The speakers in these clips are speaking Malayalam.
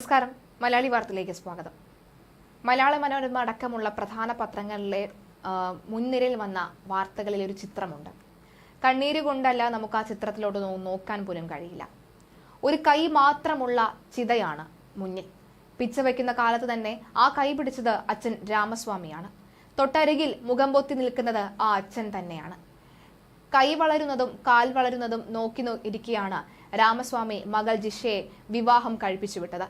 നമസ്കാരം. മലയാളി വാർത്തയിലേക്ക് സ്വാഗതം. മലയാള മനോരമ അടക്കമുള്ള പ്രധാന പത്രങ്ങളിലെ മുൻനിരയിൽ വന്ന വാർത്തകളിൽ ഒരു ചിത്രമുണ്ട്. കണ്ണീര് കൊണ്ടല്ല നമുക്ക് ആ ചിത്രത്തിലോട്ട് നോക്കാൻ പോലും കഴിയില്ല. ഒരു കൈ മാത്രമുള്ള ചിതയാണ് മുന്നിൽ. പിച്ച വയ്ക്കുന്ന കാലത്ത് തന്നെ ആ കൈ പിടിച്ചത് അച്ഛൻ രാമസ്വാമിയാണ്. തൊട്ടരികിൽ മുഖം പൊത്തി നിൽക്കുന്നത് ആ അച്ഛൻ തന്നെയാണ്. കൈ വളരുന്നതും കാൽ വളരുന്നതും നോക്കി ഇരിക്കുകയാണ് രാമസ്വാമി മകൾ ജിഷയെ വിവാഹം കഴിപ്പിച്ചുവിട്ടത്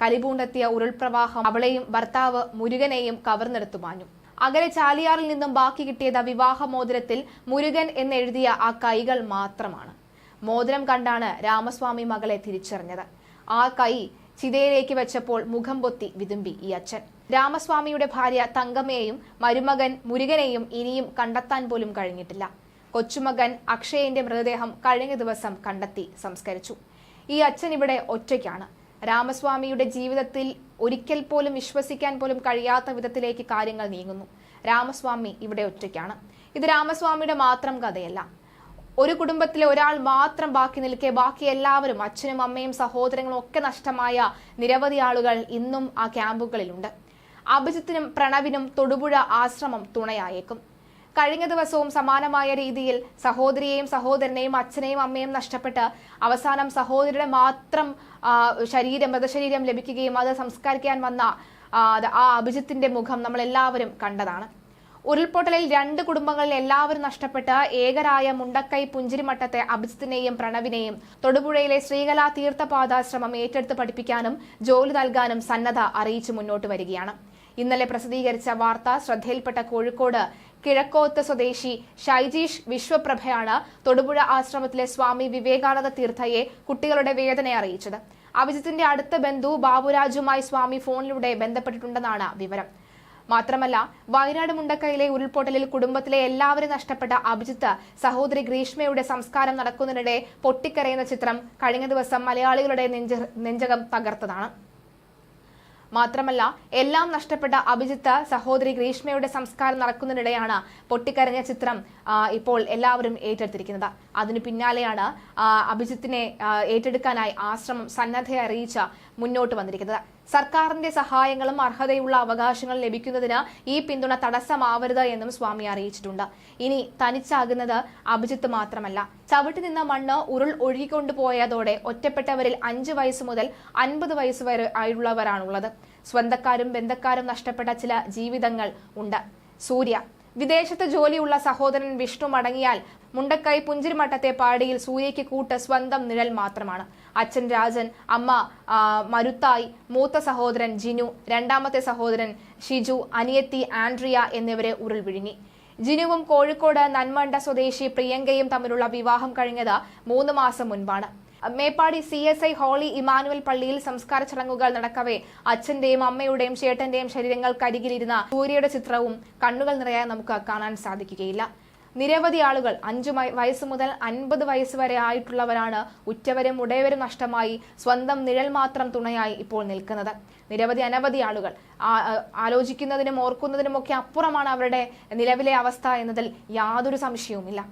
കലിപൂണ്ടെത്തിയ ഉരുൾപ്രവാഹം അവളെയും ഭർത്താവ് മുരുകനെയും കവർന്നെടുത്തു മാഞ്ഞു. അകലെ ചാലിയാറിൽ നിന്നും ബാക്കി കിട്ടിയത് വിവാഹമോതിരത്തിൽ മുരുകൻ എന്നെഴുതിയ ആ കൈകൾ മാത്രമാണ്. മോതിരം കണ്ടാണ് രാമസ്വാമി മകളെ തിരിച്ചറിഞ്ഞത്. ആ കൈ ചിതയിലേക്ക് വെച്ചപ്പോൾ മുഖം പൊത്തി വിതുമ്പി ഈ അച്ഛൻ. രാമസ്വാമിയുടെ ഭാര്യ തങ്കമ്മയെയും മരുമകൻ മുരുകനെയും ഇനിയും കണ്ടെത്താൻ പോലും കഴിഞ്ഞിട്ടില്ല. കൊച്ചുമകൻ അക്ഷയന്റെ മൃതദേഹം കഴിഞ്ഞ ദിവസം കണ്ടെത്തി സംസ്കരിച്ചു. ഈ അച്ഛൻ ഇവിടെ ഒറ്റയ്ക്കാണ്. രാമസ്വാമിയുടെ ജീവിതത്തിൽ ഒരിക്കൽ പോലും വിശ്വസിക്കാൻ പോലും കഴിയാത്ത വിധത്തിലേക്ക് കാര്യങ്ങൾ നീങ്ങുന്നു. രാമസ്വാമി ഇവിടെ ഒറ്റയ്ക്കാണ്. ഇത് രാമസ്വാമിയുടെ മാത്രം കഥയല്ല. ഒരു കുടുംബത്തിലെ ഒരാൾ മാത്രം ബാക്കി നിൽക്കെ ബാക്കി എല്ലാവരും അച്ഛനും അമ്മയും സഹോദരങ്ങളും ഒക്കെ നഷ്ടമായ നിരവധി ആളുകൾ ഇന്നും ആ ക്യാമ്പുകളിലുണ്ട്. അഭിജിത്തിനും പ്രണവിനും തൊടുപുഴ ആശ്രമം തുണയായേക്കും. കഴിഞ്ഞ ദിവസവും സമാനമായ രീതിയിൽ സഹോദരിയെയും സഹോദരനെയും അച്ഛനെയും അമ്മയും നഷ്ടപ്പെട്ട് അവസാനം സഹോദരിയുടെ മാത്രം ശരീരം മൃതശരീരം ലഭിക്കുകയും അത് സംസ്കരിക്കാൻ വന്ന ആ, അഭിജിത്തിന്റെ മുഖം നമ്മൾ എല്ലാവരും കണ്ടതാണ്. ഉരുൾപൊട്ടലിൽ രണ്ട് കുടുംബങ്ങളിൽ എല്ലാവരും നഷ്ടപ്പെട്ട് ഏകരായ മുണ്ടക്കൈ പുഞ്ചിരിമട്ടത്തെ അഭിജിത്തിനെയും പ്രണവിനെയും തൊടുപുഴയിലെ ശ്രീകലാ തീർത്ഥപാദാശ്രമം ഏറ്റെടുത്ത് പഠിപ്പിക്കാനും ജോലി നൽകാനും സന്നദ്ധ അറിയിച്ചു മുന്നോട്ട് വരികയാണ്. ഇന്നലെ പ്രസിദ്ധീകരിച്ച വാർത്ത ശ്രദ്ധയിൽപ്പെട്ട കോഴിക്കോട് കിഴക്കോത്ത് സ്വദേശി ഷൈജീഷ് വിശ്വപ്രഭയാണ് തൊടുപുഴ ആശ്രമത്തിലെ സ്വാമി വിവേകാനന്ദ തീർത്ഥയെ കുട്ടികളുടെ വേദന അറിയിച്ചത്. അഭിജിത്തിന്റെ അടുത്ത ബന്ധു ബാബുരാജുമായി സ്വാമി ഫോണിലൂടെ ബന്ധപ്പെട്ടിട്ടുണ്ടെന്നാണ് വിവരം. മാത്രമല്ല വയനാട് മുണ്ടക്കയിലെ ഉരുൾപൊട്ടലിൽ കുടുംബത്തിലെ എല്ലാവരും നഷ്ടപ്പെട്ട അഭിജിത്ത് സഹോദരി ഗ്രീഷ്മയുടെ സംസ്കാരം നടക്കുന്നതിനിടെ പൊട്ടിക്കരയുന്ന ചിത്രം കഴിഞ്ഞ ദിവസം മലയാളികളുടെ നെഞ്ച നെഞ്ചകം തകർത്തതാണ്. മാത്രമല്ല എല്ലാം നഷ്ടപ്പെട്ട അഭിജിത്ത് സഹോദരി ഗ്രീഷ്മയുടെ സംസ്കാരം നടക്കുന്നതിനിടെയാണ് പൊട്ടിക്കരഞ്ഞ ചിത്രം ഇപ്പോൾ എല്ലാവരും ഏറ്റെടുത്തിരിക്കുന്നത്. അതിനു പിന്നാലെയാണ് അഭിജിത്തിനെ ഏറ്റെടുക്കാനായി ആശ്രമം സന്നദ്ധയെ അറിയിച്ച മുന്നോട്ട് വന്നിരിക്കുന്നത്. സർക്കാരിന്റെ സഹായങ്ങളും അർഹതയുള്ള അവകാശങ്ങൾ ലഭിക്കുന്നതിന് ഈ പിന്തുണ തടസ്സമാവരുത് എന്നും സ്വാമി അറിയിച്ചിട്ടുണ്ട്. ഇനി തനിച്ചാകുന്നത് അഭിജിത്ത് മാത്രമല്ല. ചവിട്ടി നിന്ന മണ്ണ് ഉരുൾ ഒഴുകിക്കൊണ്ടുപോയതോടെ ഒറ്റപ്പെട്ടവരിൽ അഞ്ച് വയസ്സ് മുതൽ അൻപത് വയസ്സ് വരെ ആയുള്ളവരാണുള്ളത്. സ്വന്തക്കാരും ബന്ധക്കാരും നഷ്ടപ്പെട്ട ചില ജീവിതങ്ങൾ ഉണ്ട്. സൂര്യ വിദേശത്ത് ജോലിയുള്ള സഹോദരൻ വിഷ്ണു മടങ്ങിയാൽ മുണ്ടക്കൈ പുഞ്ചിരിമട്ടത്തെ പാടിയിൽ സൂര്യയ്ക്ക് കൂട്ട് സ്വന്തം നിഴൽ മാത്രമാണ്. അച്ഛൻ രാജൻ അമ്മ മരുത്തായി മൂത്ത സഹോദരൻ ജിനു രണ്ടാമത്തെ സഹോദരൻ ഷിജു അനിയത്തി ആൻഡ്രിയ എന്നിവരെ ഉരുൾ വിഴുങ്ങി. ജിനുവും കോഴിക്കോട് നന്മണ്ട സ്വദേശി പ്രിയങ്കയും തമ്മിലുള്ള വിവാഹം കഴിഞ്ഞത് മൂന്ന് മാസം മുൻപാണ്. Meppadi C S I holy Emmanuel പള്ളിയിൽ സംസ്കാര ചടങ്ങുകൾ നടക്കവേ. അച്ഛന്റെയും അമ്മയുടെയും ചേട്ടന്റെയും ശരീരങ്ങൾ ശരീരങ്ങൾക്കരികിലിരുന്ന സൂര്യയുടെ ചിത്രവും കണ്ണുകൾ നിറയാൻ നമുക്ക് കാണാൻ സാധിക്കുകയില്ല. നിരവധി ആളുകൾ അഞ്ചു വയസ്സ് മുതൽ അൻപത് വയസ്സ് വരെ ആയിട്ടുള്ളവരാണ് ഉറ്റവരും ഉടയവരും നഷ്ടമായി സ്വന്തം നിഴൽ മാത്രം തുണയായി ഇപ്പോൾ നിൽക്കുന്നത്. നിരവധി അനവധി ആളുകൾ. ആലോചിക്കുന്നതിനും ഓർക്കുന്നതിനുമൊക്കെ അപ്പുറമാണ് അവരുടെ നിലവിലെ അവസ്ഥ എന്നതിൽ യാതൊരു സംശയവുമില്ല.